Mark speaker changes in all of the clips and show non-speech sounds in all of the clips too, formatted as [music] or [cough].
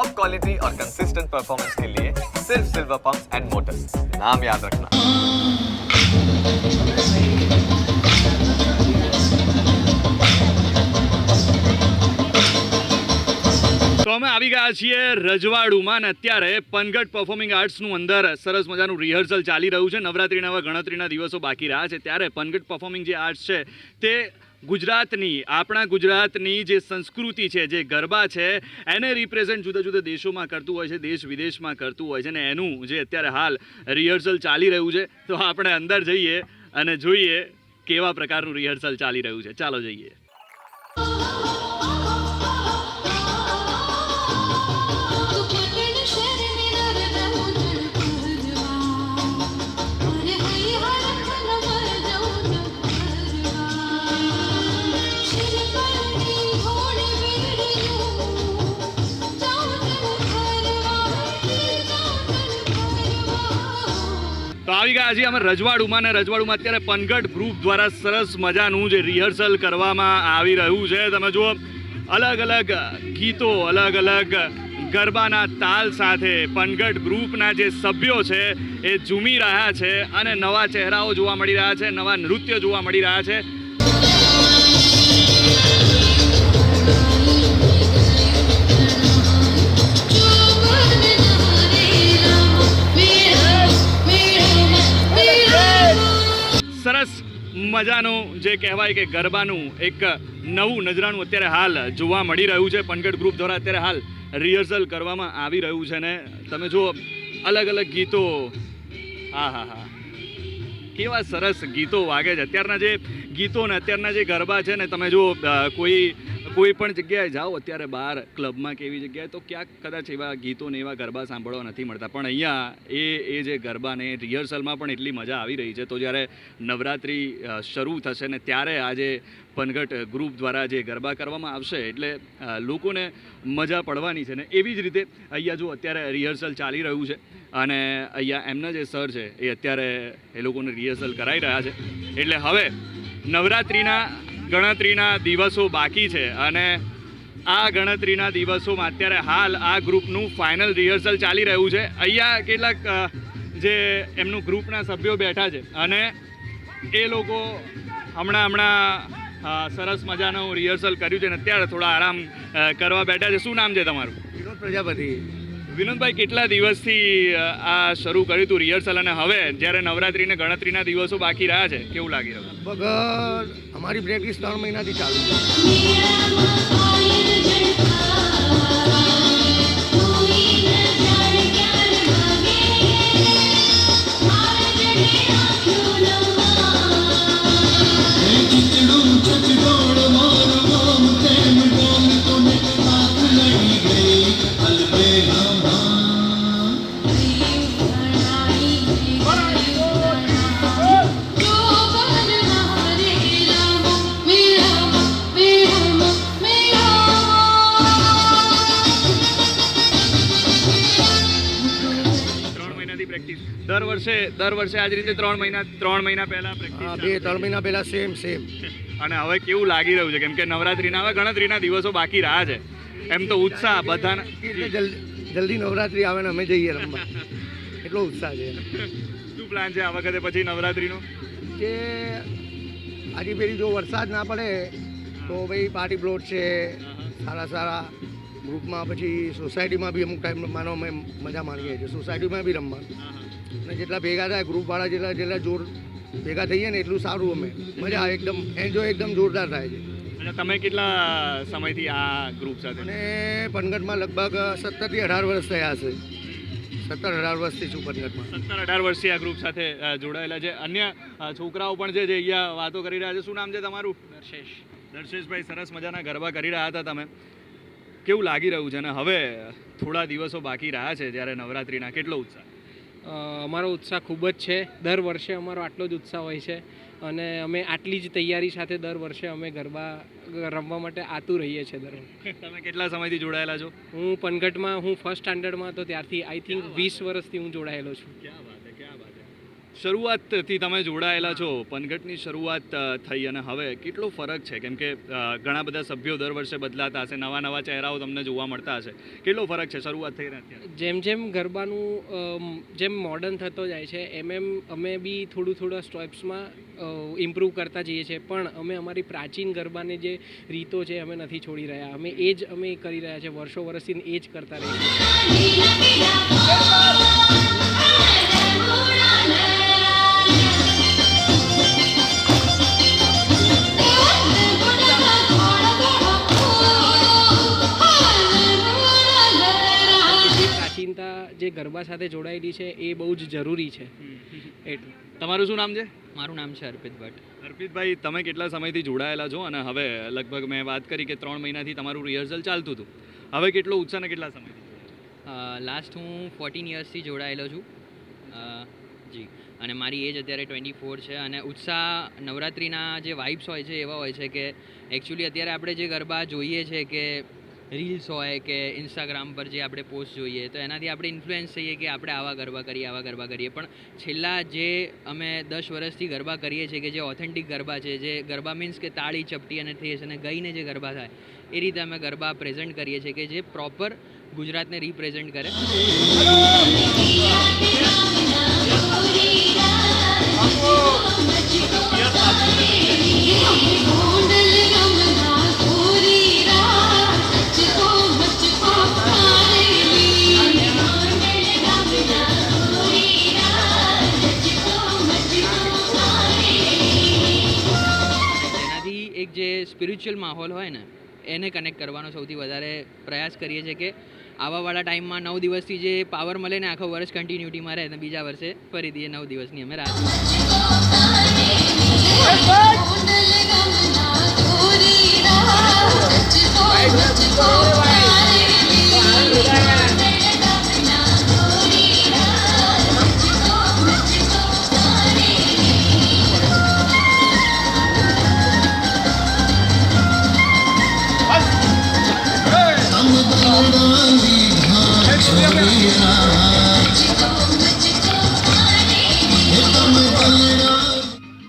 Speaker 1: Top quality और consistent performance के लिए सिर्फ सिल्वर पंप्स एंड मोटर्स नाम याद रखना
Speaker 2: તો અમે આવી ગયા છીએ રજવાડુમાં ને અત્યારે પનગઢ પરફોર્મિંગ આર્ટ્સનું અંદર સરસ મજાનું રિહર્સલ ચાલી રહ્યું છે નવરાત્રિના હવે ગણતરીના દિવસો બાકી રહ્યા છે ત્યારે પનગઢ પરફોર્મિંગ જે આર્ટ્સ છે તે ગુજરાતની, આપણા ગુજરાતની જે સંસ્કૃતિ છે, જે ગરબા છે, એને રિપ્રેઝેન્ટ જુદા જુદા દેશોમાં કરતું હોય છે, દેશ વિદેશમાં કરતું હોય છે ને એનું જે અત્યારે હાલ રિહર્સલ ચાલી રહ્યું છે, તો આપણે અંદર જઈએ અને જોઈએ કેવા પ્રકારનું રિહર્સલ ચાલી રહ્યું છે. ચાલો જઈએ. આવી ગયા છીએ અમે રજવાડુમાં ને રજવાડુમાં અત્યારે પનગઢ ગ્રુપ દ્વારા સરસ મજાનું જે રિહર્સલ કરવામાં આવી રહ્યું છે. તમે જુઓ, અલગ અલગ ગીતો, અલગ અલગ ગરબાના તાલ સાથે પનગઢ ગ્રુપના જે સભ્યો છે એ ઝૂમી રહ્યા છે અને નવા ચહેરાઓ જોવા મળી રહ્યા છે, નવા નૃત્ય જોવા મળી રહ્યા છે. મજાનું જે કહેવાય કે ગરબાનું એક નવું નજરાનું અત્યારે હાલ જોવા મળી રહ્યું છે. પનગઢ ગ્રુપ દ્વારા અત્યારે હાલ રિહર્સલ કરવામાં આવી રહ્યું છે ને તમે જુઓ, અલગ અલગ ગીતો. હા હા હા. કેવા સરસ ગીતો વાગે છે. અત્યારના જે ગીતો ને અત્યારના જે ગરબા છે ને તમે જો કોઈ કોઈ પણ જગ્યાએ જાઓ, અત્યારે બહાર ક્લબમાં કે એવી જગ્યાએ, તો ક્યાંક કદાચ એવા ગીતો ને એવા ગરબા સાંભળવા નથી મળતા. પણ અહીંયા એ એ જે ગરબા ને રિહર્સલમાં પણ એટલી મજા આવી રહી છે. તો જ્યારે નવરાત્રિ શરૂ થશે ને ત્યારે આજે પનઘટ ગ્રુપ દ્વારા જે ગરબા કરવામાં આવશે, એટલે લોકોને મજા પડવાની છે ને એવી જ રીતે અહીંયા જો અત્યારે રિહર્સલ ચાલી રહ્યું છે અને અહીંયા એમના જે સર છે એ અત્યારે એ લોકોને રિહર્સલ કરાવી રહ્યા છે. એટલે હવે નવરાત્રિના ગણતરીના દિવસો બાકી છે અને આ ગણતરીના દિવસોમાં અત્યારે હાલ આ ગ્રુપનું ફાઇનલ રિહર્સલ ચાલી રહ્યું છે. અહીંયા કેટલાક જે એમનું ગ્રુપના સભ્યો બેઠા છે અને એ લોકો હમણાં હમણાં સરસ મજાનું રિહર્સલ કર્યું છે ને અત્યારે થોડા આરામ કરવા બેઠા છે. શું નામ છે તમારું?
Speaker 3: વિનોદ પ્રજાપતિ.
Speaker 2: વિનોદભાઈ કેટલા દિવસથી આ શરૂ કર્યું હતું રિહર્સલ અને હવે જ્યારે નવરાત્રીને ગણતરીના દિવસો બાકી રહ્યા છે કેવું લાગી રહ્યું
Speaker 3: લગભગ અમારી પ્રેક્ટિસ ત્રણ મહિનાથી ચાલુ છે.
Speaker 2: વર્ષે દર વર્ષે આજ રીતે ત્રણ મહિના ત્રણ મહિના પહેલા પ્રેક્ટિસ
Speaker 3: બે ત્રણ મહિના પહેલા સેમ સેમ
Speaker 2: અને હવે કેવું લાગી રહ્યું છે? કેમ કે નવરાત્રીના હવે ગણતરીના દિવસો બાકી રહ્યા છે. એમ તો ઉત્સાહ બધાના
Speaker 3: જલ્દી જલ્દી નવરાત્રી આવે ને અમે જઈએ રમવા. એટલો ઉત્સાહ છે.
Speaker 2: શું પ્લાન છે આ વખતે પછી નવરાત્રીનો?
Speaker 3: કે આજે પેલી જો વરસાદ ના પડે તો ભાઈ પાર્ટી પ્લોટ છે સારા સારા ગ્રુપમાં પછી સોસાયટીમાં બી અમુક ટાઈમ રમવાનો અમે મજા માણીએ છીએ. સોસાયટીમાં બી રમવાનું. અને જેટલા ભેગા થાય ગ્રુપવાળા જેટલા જેટલા જોર ભેગા થઈએ ને એટલું સારું અમે. મજા એકદમ એન્જોય એકદમ જોરદાર થાય છે.
Speaker 2: અને તમે કેટલા સમયથી આ ગ્રુપ સાથે?
Speaker 3: અને પનગઢમાં લગભગ સત્તરથી અઢાર વર્ષ થયા હશે સત્તર અઢાર વર્ષથી છું પનગઢમાં
Speaker 2: સત્તર અઢાર વર્ષથી આ ગ્રુપ સાથે જોડાયેલા છે. અન્ય છોકરાઓ પણ છે જે અહીંયા વાતો કરી રહ્યા છે. શું નામ છે તમારું? દર્શેશ દર્શેશભાઈ સરસ મજાના ગરબા કરી રહ્યા હતા તમે. કેવું લાગી રહ્યું છે? અને હવે થોડા દિવસો બાકી રહ્યા છે જ્યારે નવરાત્રિના કેટલો ઉત્સાહ?
Speaker 4: અમારો ઉત્સાહ ખૂબ જ છે. દર વર્ષે અમારો આટલો જ ઉત્સાહ હોય છે અને અમે આટલી જ તૈયારી સાથે દર વર્ષે અમે ગરબા રમવા માટે આતુર રહીએ છીએ દર
Speaker 2: તમે કેટલા સમયથી જોડાયેલા છો?
Speaker 4: હું પનગટમાં હું ફર્સ્ટ સ્ટાન્ડર્ડમાં હતો ત્યારથી આઈ થિંક વીસ વર્ષથી હું જોડાયેલો છું
Speaker 2: ક્યાં વાત હે ક્યાં વાત હે શરૂઆતથી તમે જોડાયેલા છો, પનઘટની શરૂઆત થઈ અને હવે કેટલો ફરક છે? કેમ કે ઘણા બધા સભ્યો દર વર્ષે બદલાતા હશે, નવા નવા ચહેરાઓ તમને જોવા મળતા હશે. કેટલો ફરક છે શરૂઆત થઈ રહ્યા
Speaker 4: જેમ જેમ ગરબાનું જેમ મોડર્ન થતો જાય છે, એમ એમ અમે બી થોડું થોડા સ્ટેપ્સમાં ઇમ્પ્રૂવ કરતા જઈએ છીએ. પણ અમે અમારી પ્રાચીન ગરબાની જે રીતો છે, અમે નથી છોડી રહ્યા. અમે એ જ અમે કરી રહ્યા છીએ, વર્ષો વર્ષથી એ જ કરતા રહીએ છીએ. જે ગરબા સાથે જોડાયેલી છે એ બહુ જ જરૂરી છે. એટલે.
Speaker 2: તમારું શું નામ છે?
Speaker 5: મારું નામ છે અર્પિત ભટ્ટ.
Speaker 2: અર્પિતભાઈ તમે કેટલા સમયથી જોડાયેલા છો? અને હવે લગભગ મેં વાત કરી કે ત્રણ મહિનાથી તમારું રિહર્સલ ચાલતું હતું. હવે કેટલો ઉત્સાહ ને કેટલા સમય
Speaker 5: લાસ્ટ હું ફોર્ટીન યર્સથી જોડાયેલો છું. જી. અને મારી એજ અત્યારે ટ્વેન્ટી ફોર છે અને ઉત્સાહ નવરાત્રિના જે વાઇબ્સ હોય છે એવા હોય છે કે એકચ્યુઅલી અત્યારે આપણે જે ગરબા જોઈએ છે કે રીલ્સ હોય કે ઇન્સ્ટાગ્રામ પર જે આપણે પોસ્ટ જોઈએ, તો એનાથી આપણે ઇન્ફ્લુએન્સ થઈએ કે આપણે આવા ગરબા કરીએ, આવા ગરબા કરીએ. પણ છેલ્લા જે અમે દસ વર્ષથી ગરબા કરીએ છીએ કે જે ઓથેન્ટિક ગરબા છે, જે ગરબા મીન્સ કે તાળી, ચપટી અને થેસ અને ગઈને જે ગરબા થાય, એ રીતે અમે ગરબા પ્રેઝન્ટ કરીએ છીએ કે જે પ્રોપર ગુજરાતને રિપ્રેઝન્ટ કરે. સ્પિરિચ્યુઅલ માહોલ હોય ને, એને કનેક્ટ કરવાનો સૌથી વધારે પ્રયાસ કરીએ છીએ કે આવાવાળા ટાઈમમાં નવ દિવસથી જે પાવર મળે ને, આખો વર્ષ કન્ટિન્યુટીમાં રહે ને, બીજા વર્ષે ફરીથી એ નવ દિવસની અમે રાહ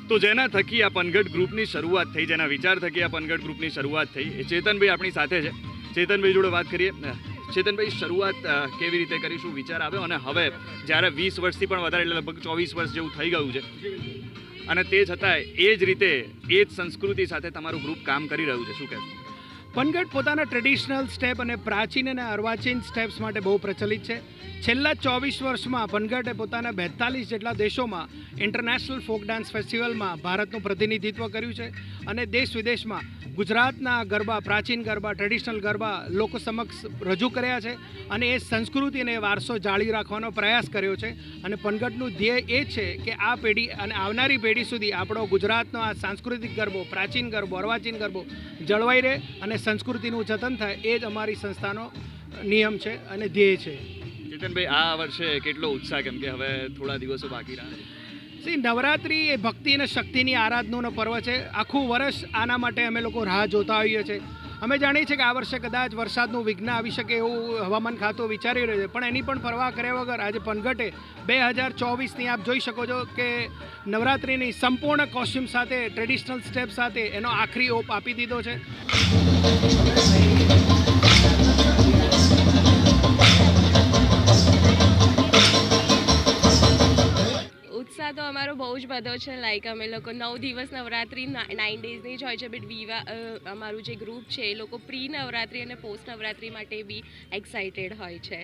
Speaker 2: તો જેના થકી આ પનગઢ ગ્રુપની શરૂઆત થઈ, જેના વિચાર થકી આ પનગઢ ગ્રુપની શરૂઆત થઈ, એ ચેતનભાઈ આપણી સાથે છે. ચેતનભાઈ જોડે વાત કરીએ. ચેતનભાઈ, શરૂઆત કેવી રીતે કરીશું વિચાર આવ્યો? અને હવે, જ્યારે વીસ વર્ષથી પણ વધારે, એટલે લગભગ ચોવીસ વર્ષ જેવું થઈ ગયું છે. અને તે છતાંય એ જ રીતે, એ જ સંસ્કૃતિ સાથે તમારું ગ્રુપ કામ કરી રહ્યું છે. શું કહેશો?
Speaker 6: પનગઢ પોતાના ટ્રેડિશનલ સ્ટેપ અને પ્રાચીન અને અર્વાચીન સ્ટેપ્સ માટે બહુ પ્રચલિત છે. છેલ્લા ચોવીસ વર્ષમાં પનગઢે પોતાના બેતાલીસ જેટલા દેશોમાં ઇન્ટરનેશનલ ફોક ડાન્સ ફેસ્ટિવલમાં ભારતનું પ્રતિનિધિત્વ કર્યું છે અને દેશ વિદેશમાં ગુજરાતના ગરબા, પ્રાચીન ગરબા ટ્રેડિશનલ ગરબા લોકો સમક્ષ રજૂ કર્યા છે અને એ સંસ્કૃતિ અને વારસો જાળવી રાખવાનો પ્રયાસ કર્યો છે. અને પનગઢનું ધ્યેય એ છે કે આ પેઢી અને આવનારી પેઢી સુધી આપણો ગુજરાતનો આ સાંસ્કૃતિક ગરબો, પ્રાચીન ગરબો, અર્વાચીન ગરબો જળવાઈ રહે અને સંસ્કૃતિનું જતન થાય એ જ અમારી સંસ્થાનો નિયમ છે અને ધ્યેય છે.
Speaker 2: ચેતનભાઈ, આ વર્ષે કેટલો ઉત્સાહ કેમ કે હવે થોડા દિવસો બાકી રહ્યા છે.
Speaker 6: સી નવરાત્રિ એ ભક્તિ અને શક્તિની આરાધનાનો પર્વ છે. આખું વર્ષ આના માટે અમે લોકો રાહ જોતા હોઈએ છીએ અમે જાણીએ છીએ કે આ વર્ષે કદાચ વરસાદનું વિઘ્ન આવી શકે એવું હવામાન ખાતું વિચારી રહ્યું છે. પણ એની પણ પરવા કર્યા વગર આજે પનઘટે બે હજાર ચોવીસની આપ જોઈ શકો છો કે નવરાત્રિની સંપૂર્ણ કોસ્ચ્યુમ સાથે ટ્રેડિશનલ સ્ટેપ સાથે એનો આખરી ઓપ આપી દીધો છે.
Speaker 7: ઉત્સાહ તો અમારો બહુ જ બધો છે. લાઈક અમે લોકો નવ દિવસ નવરાત્રિ નાઇન ડેઝની જ હોય છે બટ વિવા અમારું જે ગ્રુપ છે એ લોકો પ્રી નવરાત્રિ અને પોસ્ટ નવરાત્રિ માટે બી એક્સાઇટેડ હોય છે.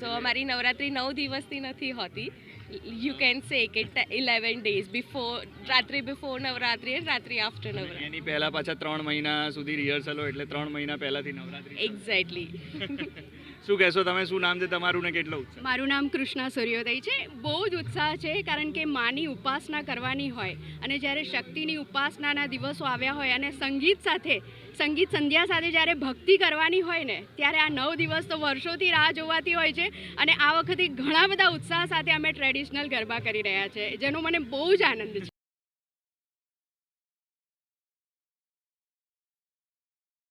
Speaker 7: સો અમારી નવરાત્રિ નવ દિવસની નથી હોતી. યુ કેન સે કે ઇલેવન ડેઝ બિફોર રાત્રિ બિફોર નવરાત્રિ અને રાત્રિ આફ્ટર નવરાત્રિ.
Speaker 2: એની પહેલા પાછા ત્રણ મહિના સુધી રિહર્સલ હોય એટલે ત્રણ મહિના પહેલાથી નવરાત્રિ
Speaker 7: એક્ઝેક્ટલી [laughs]
Speaker 2: શું કહેશો તમે? શું નામ છે? તમારું ને કેટલો ઉત્સાહ?
Speaker 8: મારું નામ કૃષ્ણા સૂર્યોદય છે. બહુ જ ઉત્સાહ છે કારણ કે માની ઉપાસના કરવાની હોય અને જ્યારે શક્તિની ઉપાસનાના દિવસો આવ્યા હોય અને સંગીત સાથે, સંગીત સંધ્યા સાથે જ્યારે ભક્તિ કરવાની હોય ને, ત્યારે આ નવ દિવસ તો વર્ષોથી રાહ જોવાતી હોય છે અને આ વખતે ઘણા બધા ઉત્સાહ સાથે અમે ટ્રેડિશનલ ગરબા કરી રહ્યા છે, જેનો મને બહુ જ આનંદ છે.